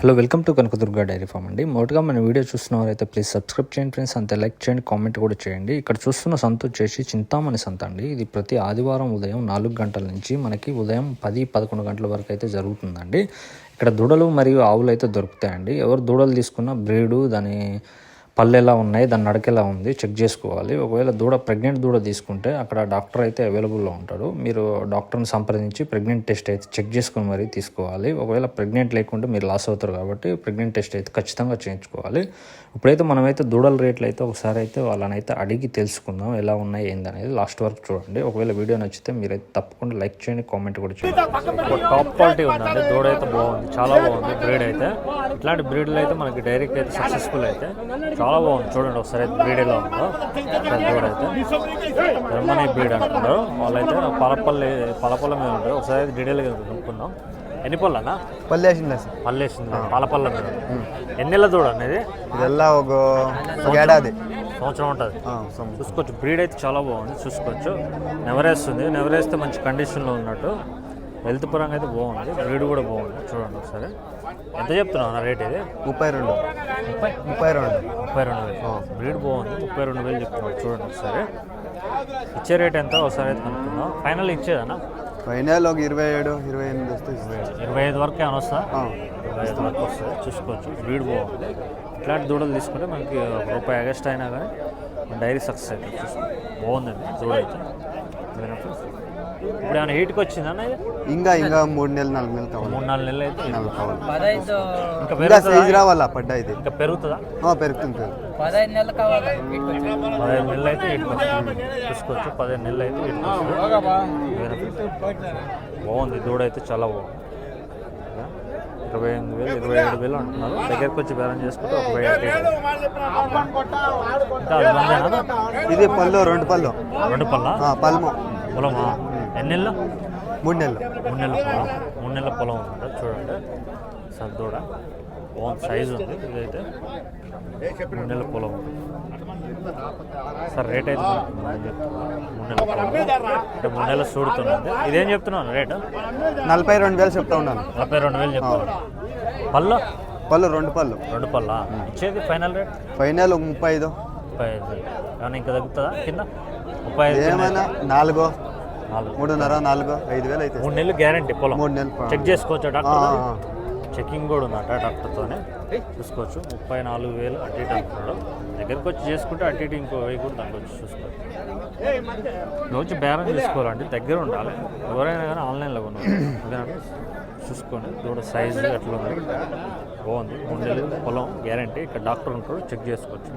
Hello welcome to Kanakadurga dairy farm అండి. మొదటగా మన వీడియో చూస్తున్న వారైతే ప్లీజ్ సబ్స్క్రైబ్ చేయండి ఫ్రెండ్స్ అంతే లైక్ చేయండి కామెంట్ కూడా చేయండి. ఇక్కడ చూస్తున్న సంత వచ్చేసి చింతామణి సంత అండి. ఇది ప్రతి ఆదివారం ఉదయం నాలుగు గంటల నుంచి మనకి ఉదయం పది పదకొండు గంటల వరకు అయితే జరుగుతుందండి. ఇక్కడ దూడలు మరియు ఆవులు అయితే దొరుకుతాయండి. ఎవరు దూడలు తీసుకున్న బ్రీడు దాని పళ్ళు ఎలా ఉన్నాయి దాని నడక ఎలా ఉంది చెక్ చేసుకోవాలి. ఒకవేళ దూడ ప్రెగ్నెంట్ దూడ తీసుకుంటే అక్కడ డాక్టర్ అయితే అవైలబుల్లో ఉంటాడు. మీరు డాక్టర్ని సంప్రదించి ప్రెగ్నెంట్ టెస్ట్ అయితే చెక్ చేసుకుని మరీ తీసుకోవాలి. ఒకవేళ ప్రెగ్నెంట్ లేకుంటే మీరు లాస్ అవుతారు కాబట్టి ప్రెగ్నెంట్ టెస్ట్ అయితే ఖచ్చితంగా చేయించుకోవాలి. ఇప్పుడైతే మనమైతే దూడల రేట్లు అయితే ఒకసారి అయితే వాళ్ళని అయితే అడిగి తెలుసుకుందాం ఎలా ఉన్నాయి ఏందనేది లాస్ట్ వరకు చూడండి. ఒకవేళ వీడియో నచ్చితే మీరైతే తప్పకుండా లైక్ చేయండి కామెంట్ కూడా చేయండి. టాప్ క్వాలిటీ ఉందండి. దూడ అయితే బాగుంది. చాలా బాగుంది బ్రీడ్ అయితే. ఇట్లాంటి బ్రీడ్లు అయితే మనకి డైరెక్ట్ అయితే సక్సెస్ఫుల్ అయితే. చాలా బాగుంది. చూడండి ఒకసారి బ్రీడ్ ఉందో. అయితే. ధర్మని బ్రీడ్ అంటున్నారు వాళ్ళైతే పలపల్లి పలపల్ల మీద ఉంటారు. ఒకసారి అయితే డీటెయిల్గా కొనుక్కుందాం. ఎన్ని పళ్ళనా? పల్లె వేసింది పల్లె వేసింది? పలపల్ల మీద. ఎన్ని చూడండి ఇది? ఇదెల్లా ఒక ఒక ఏడాది. సంవత్సరం ఉంటుంది. చూసుకోవచ్చు. బ్రీడ్ అయితే చాలా బాగుంది. చూసుకోవచ్చు. నెవరేస్తుంది నెవరేస్తే మంచి కండిషన్లో ఉన్నట్టు. హెల్త్ పరంగా అయితే బాగుంది. బ్రీడ్ కూడా బాగుంది. చూడండి ఒకసారి. ఎంత చెప్తున్నావు నా రేట్ ఇది? ముప్పై రెండు. ముప్పై? ముప్పై రెండు. ముప్పై రెండు వేలు. బ్రీడ్ బాగుంది. ముప్పై రెండు వేలు చెప్తున్నాడు చూడండి ఒకసారి. ఇచ్చే రేట్ ఎంత? ఒకసారి అయితే కనుక్కుందాం. ఫైనల్ ఇచ్చేదన్నా ఫైనల్ ఒక ఇరవై ఏడు ఇరవై ఎనిమిది వస్తే. ఇరవై ఐదు వరకు ఏమైనా వస్తా? ఇరవై ఐదు వరకు వస్తుంది చూసుకోవచ్చు. బ్రీడ్ బాగుంది. ఇట్లాంటి దూడలు తీసుకుంటే మనకి రూపాయి అగస్ట్ అయినా కానీ డైరీ సక్సెస్ అవుతుంది చూసుకో. బాగుందండి. దూడ అయితే. ఇప్పుడు ఏమైనా హీట్కి వచ్చిందన్న ఇది ఇంకా ఇంకా మూడు నెలలు నాలుగు నెలలు కావాలి. మూడు నాలుగు నెలలు అయితే నెలలు కావాలి. ఇంకా ఇంకా పెరుగుతుందా? సైజ్ రావాలా? పడ్డా ఇది ఇంకా పెరుగుతుందా? ఆ, పెరుగుతుంది పెరుగుతుంది. పదహైదు నెలలు కావాలి పదిహేను నెలలు అయితే హీట్కి వస్తుంది చూసుకోవచ్చు. పదిహేను నెలలు అయితే హీట్కి వస్తుంది బాగుంది. దూడ అయితే చాలా బాగుంది. ఇరవై ఎనిమిది వేలు ఇరవై ఏడు వేలు అంటున్నారు. దగ్గరకు వచ్చి బేరం చేసుకుంటే ఒక వెయ్యి అటు ఇటు. ఇంకా అది మందేనా? ఇది పళ్ళు రెండు పళ్ళు. రెండు పళ్ళ? ఆ, పల్ము పొలమా ఎన్ని నెలలు? మూడు నెలలు. మూడు నెలల పొలం. మూడు నెలల పొలం ఉందంట చూడండి. సర్దూడ. బాగుంది సైజు ఉంది ఇదైతే. మూడు నెలల పొలం ఉంది. సార్ రేట్ అయితే. మూడు నెలల పొలం అంటే మూడు నెలలు చూడుతుంది ఇదేం చెప్తున్నాను రేటు? నలభై రెండు వేలు చెప్తా ఉన్నాను. నలభై రెండు వేలు చెప్తాను పళ్ళు? పళ్ళు రెండు పళ్ళు. రెండు పళ్ళ? ఇచ్చేది ఫైనల్ రేట్? ఫైనల్ ముప్పై ఐదు. ముప్పై ఐదు ఏమైనా ఇంకా తగ్గుతుందా కింద? ముప్పై ఐదు ఏమైనా నాలుగు? మూడున్నర నాలుగు ఐదు వేలు అయితే మూడు నెలలు గ్యారంటీ పొలం. మూడు నెలలు చెక్ చేసుకోవచ్చా డాక్టర్? చెకింగ్ కూడా ఉందట డాక్టర్తోనే. చూసుకోవచ్చు. ముప్పై నాలుగు వేలు అటు ఇటు అంటున్నాడు. దగ్గరికి వచ్చి చేసుకుంటే అటు ఇటు ఇంకో వెయ్యి కూడా దానికి వచ్చి చూసుకోవచ్చు వచ్చి బేరం చేసుకోవాలంటే దగ్గర ఉండాలి. ఎవరైనా కానీ ఆన్లైన్లో ఓకేనండి చూసుకోండి. దూడ సైజు ఎట్లా ఉంది? బాగుంది. మూడు నెలలు పొలం గ్యారంటీ. ఇక్కడ డాక్టర్ ఉంటాడు. చెక్ చేసుకోవచ్చు.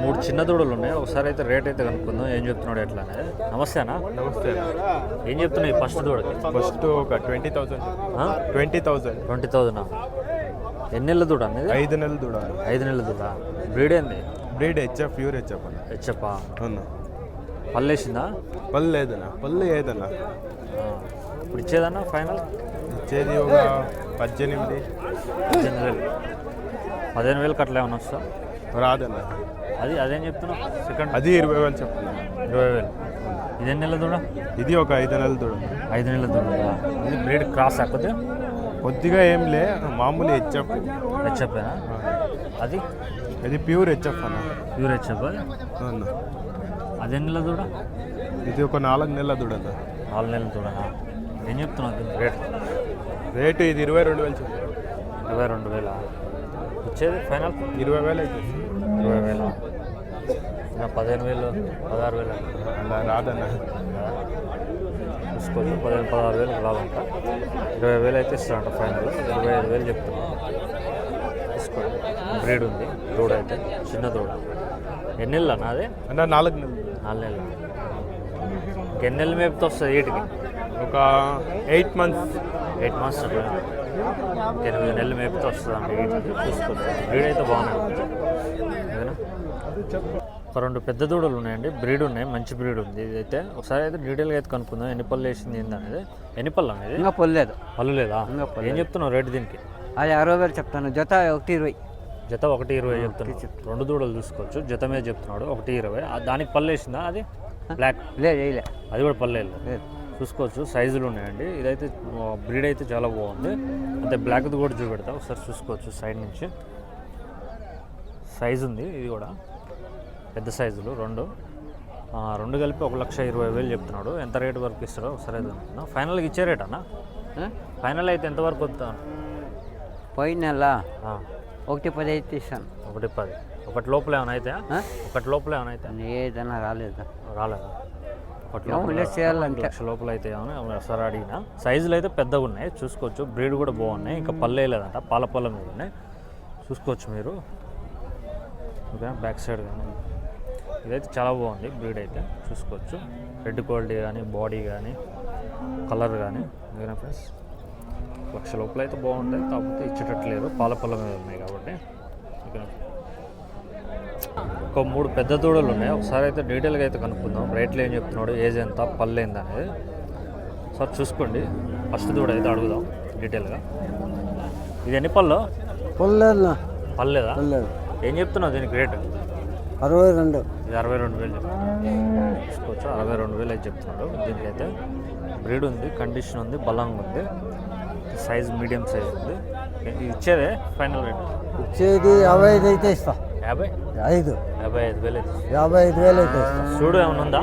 మూడు చిన్న దూడలు ఉన్నాయి. ఒకసారి అయితే రేట్ అయితే కనుక్కుందాం. ఏం చెప్తున్నాడు ఎట్లా అనేది. నమస్తే అన్న. నమస్తే ఏం చెప్తున్నావు ఈ ఫస్ట్ దూడకి? ఫస్ట్ ఒక twenty thousand. Twenty thousand. Twenty thousand ఎన్ని నెలల దూడ అనేది ఐదు నెలలు చూడాలి ఐదు నెలల దూడ. బ్రీడ్ ఏంది? బ్రీడ్ హెచ్ఎఫ్ ప్యూర్ హెచ్ఎఫ్ అన్న. హెచ్చప్ప అవునా. పల్లేసిందా పళ్ళు లేదన్నా. పళ్ళు ఏదన్నా. ఇప్పుడు ఇచ్చేదన్నా ఫైనల్? ఇచ్చేది ఒక పద్దెనిమిది. పద్దెనిమిది వేలు. పదిహేను వేలు కట్ల ఏమన్నా వస్తా? రాదన్న. అది అదేం చెప్తున్నావు? సెకండ్ అది ఇరవై వేలు చెప్తున్నా ఇరవై వేలు. ఇది ఎన్ని నెలల దూడ? ఇది ఒక ఐదు నెలలు చూడండి ఐదు నెలల దూడ. ఇది బ్రీడ్ క్రాస్ ఆకపోతే కొద్దిగా ఏం లే మామూలు హెచ్ఎఫ్. హెచ్చప్పేనా అది? ఇది ప్యూర్ హెచ్ఎఫ్ అన్న. ప్యూర్ అవునా. అది ఎన్ని నెలల దూడ? ఇది ఒక నాలుగు నెలల చూడన్న నాలుగు నెలల దూడనా? ఏం చెప్తున్నావు రేట్. రేటు ఇది ఇరవై రెండు వేలు ఇరవై రెండు వేల? ఇచ్చేది ఫైనల్? ఇరవై వేలు అయితే. ఇరవై వేల. పదిహేను వేలు పదహారు వేలు అలా రాదన్న. చూసుకోవచ్చు పదిహేను పదహారు వేలు రాదంట ఇరవై వేలు అయితే ఇస్తారంట ఫైనల్. ఇరవై ఐదు వేలు చెప్తున్నా తీసుకోండి బ్రీడ్ ఉంది దూడ అయితే. చిన్న దూడ. ఎన్ని నెలలు అన్న అదే? అన్న నాలుగు నెలలు. నాలుగు నెలలు? ఎన్ని నెలలు మేపుతో వస్తుంది వీటికి ఒక ఎయిట్ మంత్స్. ఎయిట్ మంత్స్ ఎనిమిది నెలలు మేపుతో వస్తుంది అండి వీటికి చూసుకోవచ్చు బ్రీడ్ అయితే బాగున్నాయి. ఒక రెండు పెద్ద దూడలు ఉన్నాయండి. బ్రీడ్ ఉన్నాయి. మంచి బ్రీడ్ ఉంది. ఇదైతే ఒకసారి అయితే డీటెయిల్గా అయితే కనుక్కుందాం. ఎన్ని పళ్ళు వేసింది ఏంది అనేది ఎన్ని పళ్ళు అనేది? ఇంకా పొల్లేదు పళ్ళు లేదా? ఏం చెప్తున్నావు రేటు దీనికి? అది అరవై వేలు చెప్తాను. జత ఒకటి ఇరవై. జత ఒకటి ఇరవై చెప్తున్నాడు రెండు దూడలు చూసుకోవచ్చు. జత మీద చెప్తున్నాడు. ఒకటి ఇరవై. ఆ దానికి పళ్ళు వేసిందా? అది బ్లాక్ లేదు వేయలే. అది కూడా పళ్ళు వేయలేదు. లేదు. చూసుకోవచ్చు. సైజులు ఉన్నాయండి. ఇదైతే బ్రీడ్ అయితే చాలా బాగుంది. అంటే బ్లాక్ది కూడా చూపెడతా. ఒకసారి చూసుకోవచ్చు సైడ్ నుంచి. సైజు ఉంది. ఇది కూడా. పెద్ద సైజులు రెండు. రెండు కలిపి ఒక లక్ష ఇరవై వేలు చెప్తున్నాడు. ఎంత రేట్ వరకు ఇస్తాడో ఒకసారి అనుకున్నా ఫైనల్గా ఇచ్చే రేట్ అన్న? ఫైనల్ అయితే ఎంతవరకు వద్దా పోయిన నెల ఒకటి పది అయితే ఇస్తాను ఒకటి పది. ఒకటి లోపల ఏమైనా అయితే? ఒకటి లోపల ఏమైనా అయితే? ఏదైనా రాలేదు? రాలేదా? ఒకటి చేయాలంటే. లక్ష లోపల అయితే ఏమైనా? ఒకసారి అడిగిన. సైజులు అయితే పెద్దగా ఉన్నాయి. చూసుకోవచ్చు. బ్రీడ్ కూడా బాగున్నాయి. ఇంకా పల్లె లేదంట పాల పళ్ళ మీద ఉన్నాయి. చూసుకోవచ్చు మీరు. ఓకే బ్యాక్ సైడ్ కానీ. ఇదైతే చాలా బాగుంది. బ్రీడ్ అయితే చూసుకోవచ్చు. రెడ్ క్వాలిటీ కానీ బాడీ కానీ కలర్ కానీ ఓకేనా ఫ్రెండ్స్? లక్ష లోపల అయితే బాగుంటాయి కాకపోతే ఇచ్చేటట్టు లేరు పాల పళ్ళ మీద ఉన్నాయి కాబట్టి. ఓకేనా? ఒక మూడు పెద్ద దూడలు ఉన్నాయి. ఒకసారి అయితే డీటెయిల్గా అయితే కనుక్కుందాం. రేట్లు ఏం చెప్తున్నాడు? ఏజ్ ఎంత? పళ్ళు ఏంది అనేది. సార్ చూసుకోండి. ఫస్ట్ దూడ అయితే అడుగుదాం డీటెయిల్గా. ఇది ఎన్ని పళ్ళు? పొల్లేదు పర్లేదా ఏం చెప్తున్నావు దీనికి రేటు? అరవై రెండు. ఇది అరవై రెండు వేలు చెప్తున్నాడు. చూసుకోవచ్చు అరవై రెండు వేలు అయితే చెప్తున్నాడు. దీనికైతే బ్రీడ్ ఉంది కండిషన్ ఉంది బలంగా ఉంది. సైజ్ మీడియం సైజ్ ఉంది. ఇచ్చేదే ఫైనల్ రేట్ ఇచ్చేది యాభై ఐదు అయితే ఇస్తా. యాభై? ఐదు. యాభై ఐదు వేలు అయితే యాభై ఐదు వేలు అయితే ఇస్తా. చూడు ఏమైనా ఉందా?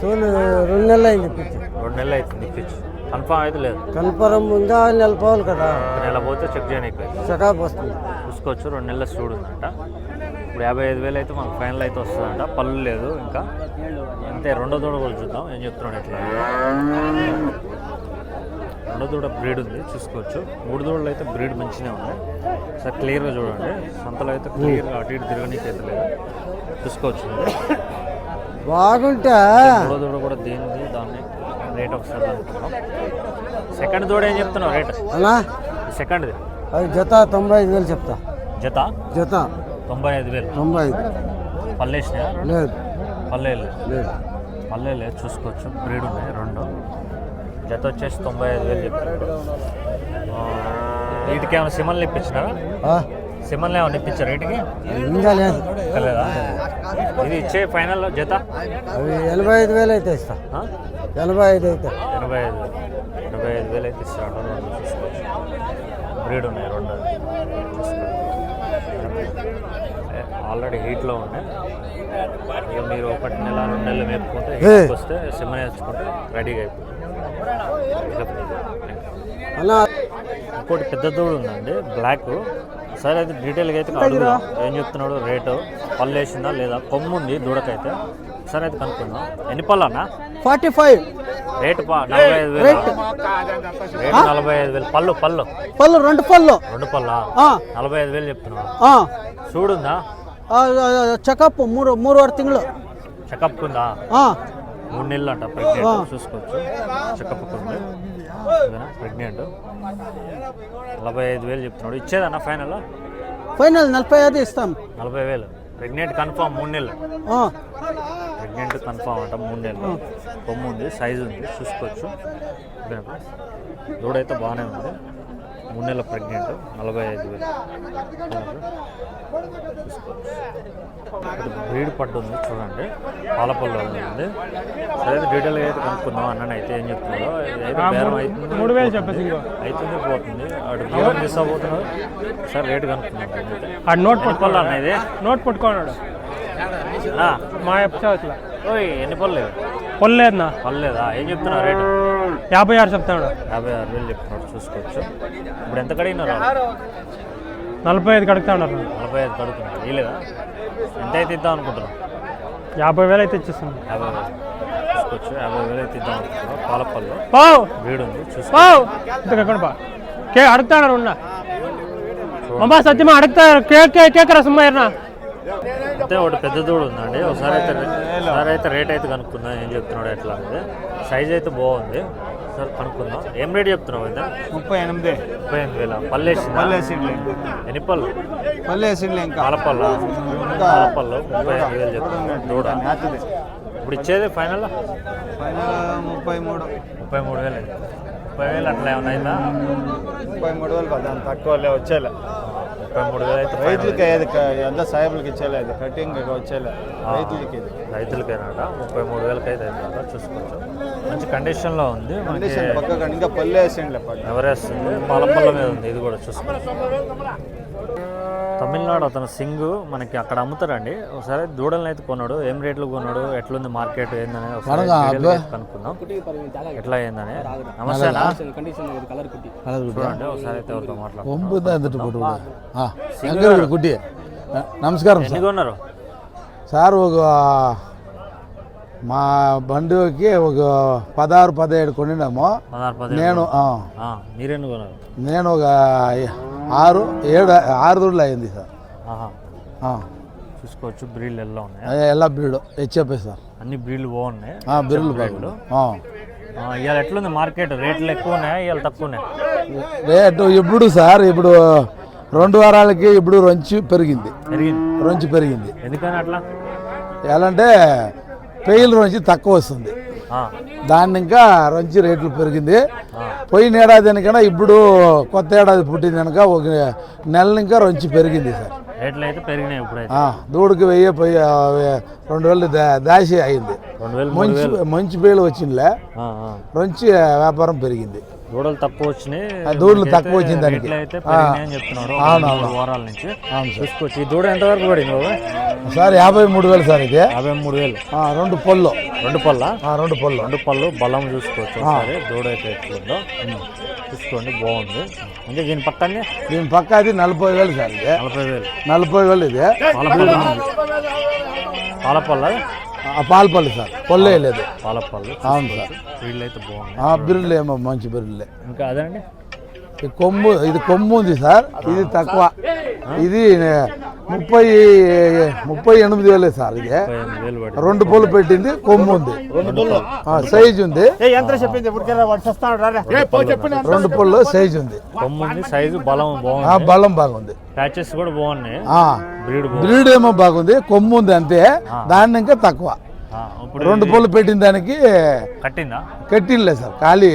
చూడు రెండు నెలలు అయింది పిచ్చి రెండు నెలలు అవుతుంది ఇప్పించి. కన్ఫామ్ అయితే లేదు. కన్ఫర్మ్ ఇంకా నెల పోవాలి కదా. నెల పోతే చెక్ చేయడానికి చెకప్ వస్తుంది. చూసుకోవచ్చు. రెండు నెలల స్టూడ్ ఉందంట ఇప్పుడు యాభై ఐదు వేలు అయితే మనకు ఫైనల్ అయితే వస్తుందంట. పళ్ళు లేదు ఇంకా. అంతే రెండో దూడ కూడా చూద్దాం. ఏం చెప్తున్నాడు ఎట్లా రెండో దూడ బ్రీడ్ ఉంది చూసుకోవచ్చు. మూడు దూడలు అయితే బ్రీడ్ మంచిగా ఉన్నాయి. సార్ క్లియర్గా చూడండి. సంతలో అయితే క్లియర్గా అటు ఇటు తిరగనీకి అయితే లేదు. చూసుకోవచ్చు. బాగుంటే? మూడో దూడ కూడా దేనిది దాన్ని రేట్ ఒకసారి అనుకుందాం సెకండ్ దూడ ఏం చెప్తున్నావు? రేట్ అన్నా? సెకండ్ది అది జత తొంభై ఐదు వేలు చెప్తా. జత? జత. తొంభై ఐదు వేలు. తొంభై ఐదు. పల్లేసినాయా లేదు. లేదు లేదు. లేదు చూసుకోవచ్చు. బ్రీడ్ ఉన్నాయి రెండు. జత వచ్చేసి తొంభై ఐదు వేలు చెప్పారు. వీటికి ఏమైనా సిమల్ని ఇప్పించినారా? సిమల్ని ఏమైనా ఇప్పించారు వీటికి? ఇంకా లేదు. తెలియదా ఇది ఇచ్చే ఫైనల్ జత? అవి ఎనభై ఐదు వేలు అయితే ఇస్తా? ఎనభై ఐదు అయితే. ఎనభై ఐదు. ఎనభై ఐదు వేలు అయితే చూసుకోవచ్చు. బ్రీడ్ ఉన్నాయి రెండు. ఆల్రెడీ హీట్లో ఉన్నాయి. ఇక మీరు ఒకటి నెల రెండు నెలలు మేపుకుంటే హీట్కి వస్తే సిమ్మని వేసుకుంటే రెడీగా అయిపోతుంది. ఇంకోటి పెద్ద దూడు ఉందండి బ్లాక్ సరే అయితే డీటెయిల్గా అయితే అడుగుదాం. ఏం చెప్తున్నాడు? రేటు. పళ్ళు వేసిందా లేదా? కొమ్ము ఉంది దూడకైతే. సరే అయితే కనుక్కుందాం. ఎన్ని పళ్ళు అన్న ఫార్టీ ఫైవ్. రేటు నలభై ఐదు వేలు. రేటు. నలభై ఐదు వేలు. పళ్ళు పళ్ళు. పళ్ళు రెండు పళ్ళు. రెండు పళ్ళా? నలభై ఐదు వేలు చెప్తున్నావు? ఆ, చూడుందా? చెకప్ మూడు ಮೂರುವರೆ ತಿಂಗಳು. చెకప్ ఉందా మూడు నెలలు అంట ప్రెగ్నెంట్ చూసుకోవచ్చు చెకప్ ఉంది ప్రెగ్నెంట్ నలభై ఐదు వేలు చెప్తున్నాడు ఇచ్చేదన్నా ఫైనల్ ఫైనల్ నలభై ఐదు ఇస్తాం నలభై వేలు ప్రెగ్నెంట్ కన్ఫామ్ మూడు నెలలు ప్రెగ్నెంట్ కన్ఫామ్ అంట మూడు నెలలు కొమ్ము ఉంది సైజు ఉంది చూసుకోవచ్చు దూడైతే బాగానే ఉంది మూడు నెలల ప్రెగ్నెంట్ నలభై ఐదు వేలు. బ్రీడ్ పట్టు ఉంది చూడండి. పాలపల్లి ఉంది సరే డీటెయిల్గా అయితే కనుక్కుందాం. అన్న అయితే ఏం చెప్తున్నాడో అయితే బేరం అవుతుంది మూడు వేలు చెప్పేసి అవుతుంది పోతుంది. అటు మిస్ అవుతున్నాడు సరే రేటు కనుక్కుందాం ఆ నోట్ పళ్ళు అన్న ఇది? నోట్ పట్టుకోన్నాడు ఆ, మా ఓయ్ ఎన్ని పళ్ళు లేవు? పొల్లేదన్నా పర్లేదా ఏం చెప్తున్నా రేటు? యాభై ఆరు చెప్తాడు. యాభై ఆరు వేలు చెప్తున్నాడు చూసుకోవచ్చు. ఇప్పుడు ఎంత కడిగినారు నలభై ఐదు కడుగుతా ఉన్నారు నలభై ఐదు కడుగుతున్నారు. ఇలేదా ఎంత అయితే ఇద్దాం అనుకుంటున్నాం యాభై వేలు అయితే ఇచ్చేస్తాను. యాభై వేలు. చూసుకోవచ్చు. యాభై వేలు అయితే ఇద్దాం అనుకుంటున్నాం పాలపల్లి పావు. వీడు ఉంది చూసుకో. పావు. ఇంత కక్కడ బా కే అడుగుతాడు ఉన్నా. అమ్మా సత్యమా అడుగుతారు కేక్ కేక్ రసమ్మయ్యనా అయితే ఒకటి పెద్ద దూడు ఉందండి. ఒకసారి అయితే ఒకసారి అయితే రేట్ అయితే కనుక్కుందాం. ఏం చెప్తున్నాడు ఎట్లా అనేది. సైజ్ అయితే బాగుంది. సరే కనుక్కుందాం. ఏం రేట్ చెప్తున్నావు అయితే ముప్పై ఎనిమిది. ముప్పై ఎనిమిది వేల? వేసిందా? పల్లెసిండ్లు ఎన్ని పళ్ళు? పల్లెసిండ్లు ఇంకా. పాలపల్లు ముప్పై ఎనిమిది వేలు దూడ. మ్యాచ్ది ఇప్పుడు ఇచ్చేది ఫైనల్ పైన ముప్పై మూడు. ముప్పై మూడు వేలు. ముప్పై వేలు అట్లా ఏమైనా అయిందా? ముప్పై మూడు వేలు కదా తక్కువ వచ్చేలే. ముప్పై ముప్పై మూడు వేలు అయితే ఫైనల్ రైతులకి అది క- అంతా సాహెబులకి ఇచ్చేలేదు కటింగ్ వచ్చేలే రైతులకి ఇది రైతులకైనా ముప్పై మూడు వేలకైతే అయితే అయిందంట చూసుకోవచ్చు. మంచి కండిషన్లో ఉంది. ఇంకా పల్లె ఎవరేస్తుంది? మలపల్ల మీద ఉంది. ఇది కూడా చూసుకోవచ్చు తమిళనాడు అతను సింగ్. మనకి అక్కడ అమ్ముతారండి. ఒకసారి దూడలను అయితే కొన్నాడు. ఏం రేట్లు కొన్నాడు? ఎట్లుంది మార్కెట్? ఏందని కనుక్కుందాం. ఎట్లా ఏందని నమస్తే చూడండి ఒకసారి అయితే నమస్కారం ఎన్ని కొన్నారు? సార్ ఒక మా బండికి ఒక పదహారు పదిహేడు కొనినాము. నేను మీరెన్ని కొన్నారు? నేను ఒక ఆరు ఏడు ఆరు దూడలు అయింది సార్. చూసుకోవచ్చు బ్రీడ్లు ఎలా ఉన్నాయి? ఎలా బ్రీడు? హెచ్ఎఫ్ఐ సార్. అన్ని బ్రీడ్లు బాగున్నాయి. బ్రీడ్లు ఆ. ఇవాళ ఎట్లుంది మార్కెట్? రేట్లు ఎక్కువ ఉన్నాయా? ఇవాళ తక్కువ ఉన్నాయి? రేటు ఇప్పుడు సార్ ఇప్పుడు రెండు వారాలకి ఇప్పుడు రొంచి పెరిగింది. రొంచి పెరిగింది. ఎందుకని అట్లా? ఎలా అంటే పెయిల్ రొంచి తక్కువ వస్తుంది. దాన్ని ఇంకా రంచి రేట్లు పెరిగింది. పోయిన ఏడాది కనుక ఇప్పుడు కొత్త ఏడాది పుట్టింది కనుక ఒక నెల ఇంకా రంచి పెరిగింది సార్. రేట్లు అయితే పెరిగినాయి దూడికి వెయ్యి పోయి రెండు వేలు దాసి అయింది. మంచి మంచి పేలు వచ్చిందిలే. రంచి వ్యాపారం పెరిగింది. దూడలు తక్కువ వచ్చినాయి. దూడలు తక్కువ వచ్చింది దానికి. రేట్లు అయితే ఆ. పెరిగినాయని చెప్తున్నారు. ఒక అవును, మూడు అవును. వారాల నుంచి. చూసుకోవచ్చు ఈ దూడ ఎంతవరకు పడింది బాబు? సార్ యాభై మూడు వేలు సార్ ఇది. యాభై మూడు వేలు. ఆ, రెండు పళ్ళు. రెండు పళ్ళ? ఆ, రెండు పళ్ళు. రెండు పళ్ళు బలం చూసుకోవచ్చు దూడ అయితే చూసుకోండి బాగుంది. ఇంకా దీని పక్కనే దీని పక్క అది నలభై వేలు సార్ ఇది. నలభై వేలు. నలభై వేలు ఇది. పాలపల్లి పాలపల్ల ఆ, పాలపల్లి సార్ పళ్ళు వేయలేదు. పాలపల్లి అవును సార్. వీళ్ళు అయితే బాగున్నాయి. ఆ బిర్రులు ఏమో మంచి బిర్రులే. ఇంకా అదండి ఈ కొమ్ము ఇది కొమ్ము ఉంది సార్ ఇది తక్కువ. ఇది ముప్పై ముప్పై ఎనిమిది వేలే సార్ ఇది. రెండు పూలు పెట్టింది కొమ్ము ఉంది. సైజ్ ఉంది. రెండు పూలు సైజ్ ఉంది. కొమ్ము ఉంది సైజు బలం బలం బాగుంది. ప్యాచెస్ కూడా బాగున్నాయి. ఆ బ్రీడ్ బాగుంది బ్రీడ్ ఏమో బాగుంది కొమ్ము ఉంది అంతే. దాన్ని ఇంకా తక్కువ. రెండు పూలు పెట్టిన దానికి కట్టిందా? సార్ ఖాళీ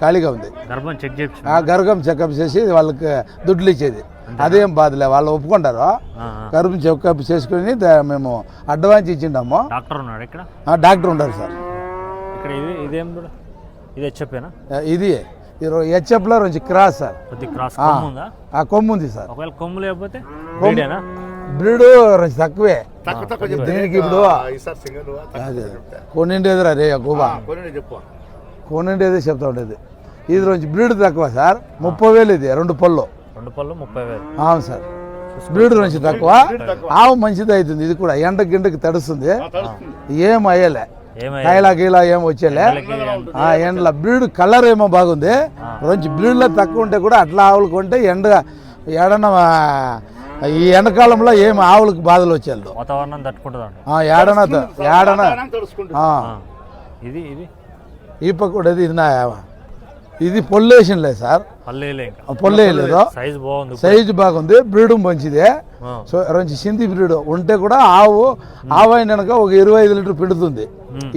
ఖాళీగా ఉంది. గర్భం చెక్ ఆ గర్గం చెకప్ చేసి వాళ్ళకి దుడ్లు ఇచ్చేది. అదేం బాధలే వాళ్ళు ఒప్పుకుంటారు. గర్భం చెకప్ చేసుకుని మేము అడ్వాన్స్ ఇచ్చిండాము. డాక్టర్ ఉన్నాడు ఇక్కడ? డాక్టర్ ఉంటారు సార్. ఇక్కడ ఇది ఇదేం ఇది హెచ్ఎప్పేనా ఆ, ఇది. హెచ్ఎఫ్లో నుంచి క్రాస్ సార్. క్రాస్ కొమ్ము ఉందా సార్. ఒకవేళ కొమ్ము లేకపోతే బ్రీడు కొంచెం తక్కువే దీనికి ఇప్పుడు అదే కొన్నిండేది రా రే గుబా కొన్నిండేది చెప్తా ఉండేది. ఇది నుంచి బ్రీడ్ తక్కువ సార్. ముప్పై వేలు ఇది రెండు పళ్ళు. రెండు పళ్ళు ముప్పై వేలు. అవును సార్. బ్రీడ్ నుంచి తక్కువ. ఆవు మంచిది అవుతుంది ఇది కూడా. ఎండ గిండకి తడుస్తుంది. ఏం అయ్యలే. కాయలా గీలా ఏం వచ్చేలే. ఆ ఎండల బ్రీడ్ కలర్ ఏమో బాగుంది. కొంచెం బ్రీడ్లో తక్కువ ఉంటే కూడా అట్లా ఆవులు కొంటే ఎండ ఏడన ఈ ఎండాకాలంలో ఏం ఆవులకు బాధలు వచ్చేది వాతావరణం తట్టుకుంటుందండి. ఆ, ఏడన ఇది ఇది? ఈ పక్క ఇది నా ఇది పొల్లేషన్లే సార్. పల్లెలే ఇంకా. పొల్లేయలేదు సైజ్ బాగుంది సైజు బాగుంది బ్రీడు మంచిదే. సో మంచి సింధి బ్రీడ్. ఉంటే కూడా ఆవు ఆవు అయినాక ఒక ఇరవై ఐదు లీటర్ పిండుతుంది.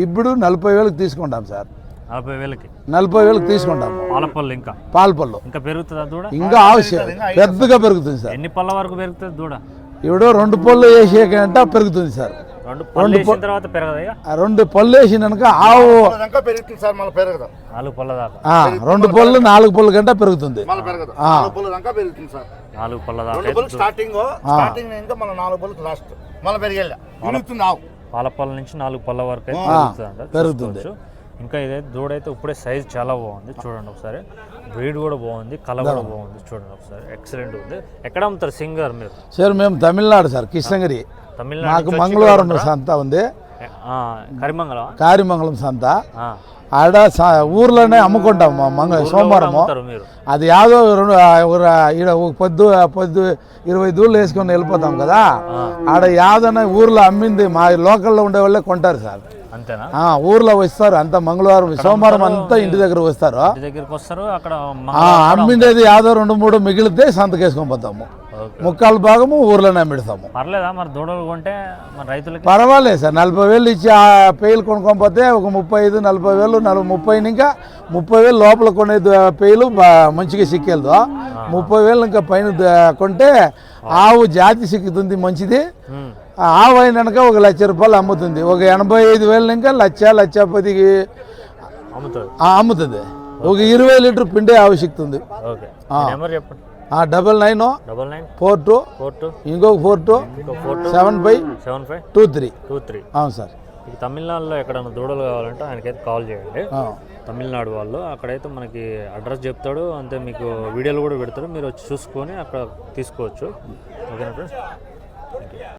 ఇప్పుడు నలభై వేలకు తీసుకుంటాం సార్. నలభై వేలకి. నలభై వేలకు తీసుకుంటాము పాలపళ్ళు ఇంకా. పాల పళ్ళు ఇంకా పెరుగుతుందా దూడ? ఇంకా ఆవశ్యం. పెద్దగా పెరుగుతుంది సార్. ఎన్ని పళ్ళ వరకు పెరుగుతుంది దూడ? ఇప్పుడు రెండు పళ్ళు వేసేకంట పెరుగుతుంది సార్. రెండు పళ్ళు వేసిన తర్వాత పెరగదా ఇక? ఆ రెండు పళ్ళు వేసినాక ఆవు పెరుగుతుంది సార్ మళ్ళీ పెరగదు. నాలుగు పళ్ళ దాకా. ఆ, రెండు పళ్ళు నాలుగు పళ్ళు కంటే పెరుగుతుంది. మళ్ళీ పెరగదు. ఆ. నాలుగు పళ్ళు దాకా పెరుగుతుంది సార్. నాలుగు పళ్ళ దాకా రెండు పళ్ళు స్టార్టింగ్ స్టార్టింగ్ ఇంకా మన నాలుగు పళ్ళు లాస్ట్ మళ్ళీ పెరిగేళ్ళ పెరుగుతుంది ఆవు. పాలపల్ల నుంచి నాలుగు పళ్ళ వరకు. పెరుగుతుంది. ఇంకా ఇదైతే దూడ అయితే ఇప్పుడే సైజ్ చాలా బాగుంది. చూడండి ఒకసారి. బ్రీడ్ కూడా బాగుంది కలర్ కూడా బాగుంది. చూడండి ఒకసారి. ఎక్సలెంట్ ఉంది. ఎక్కడ అమ్ముతారు సింగర్ మీరు? సార్ మేము తమిళనాడు సార్ కృష్ణగిరి. తమిళనాడు మంగళవారం సంత ఉంది. కరిమంగళం కారిమంగళం సంత. ఆ. ఆడ ఊర్లోనే అమ్ముకుంటాం మంగ సోమవారము. మీరు. అది యాదో రెండు ఈడ పొద్దు పొద్దు ఇరవై దూళ్ళు వేసుకొని వెళ్ళిపోతాం కదా. ఆడ యాదన ఊర్లో అమ్మింది మా లోకల్లో ఉండే వాళ్ళే కొంటారు సార్. ఊర్లో వస్తారు అంతా మంగళవారం సోమవారం అంతా ఇంటి దగ్గర వస్తారు. అమ్మిండేది యాదో రెండు మూడు మిగిలితే సంతకేసుకొని పోతాము. ముక్కాలు భాగము ఊర్లోనే అమ్మిడతాము. పర్లేదా మరి దూడలు కొంటే మన రైతులకి? పర్వాలేదు సార్ నలభై వేలు ఇచ్చి ఆ పేలు కొనుక్కొని పోతే ఒక ముప్పై ఐదు నలభై వేలు నలభై ముప్పై ఇంకా ముప్పై వేలు లోపల కొనే పేలు మంచిగా సిక్కేది ముప్పై వేలు ఇంకా పైన కొంటే ఆవు జాతి సిక్కుతుంది మంచిది. ఆవు అయినాక ఒక లక్ష రూపాయలు అమ్ముతుంది. ఒక ఎనభై ఐదు వేలు ఇంకా లక్ష లక్ష పదికి అమ్ముతుంది. ఒక ఇరవై లీటర్ పిండే ఆవశ్యకతుంది ఓకే. నెంబర్ చెప్పండి. ఆ double nine double nine four two four two ఇంకొక ఫోర్ టూ ఇంకో four two seven five seven five two three two three అవును సార్. మీకు తమిళనాడులో ఎక్కడైనా దూడలు కావాలంటే ఆయనకైతే కాల్ చేయండి. తమిళనాడు వాళ్ళు అక్కడైతే మనకి అడ్రస్ చెప్తాడు. అంతే మీకు వీడియోలు కూడా పెడతారు మీరు వచ్చి చూసుకొని అక్కడ తీసుకోవచ్చు. ఓకేనా ఫ్రెండ్స్?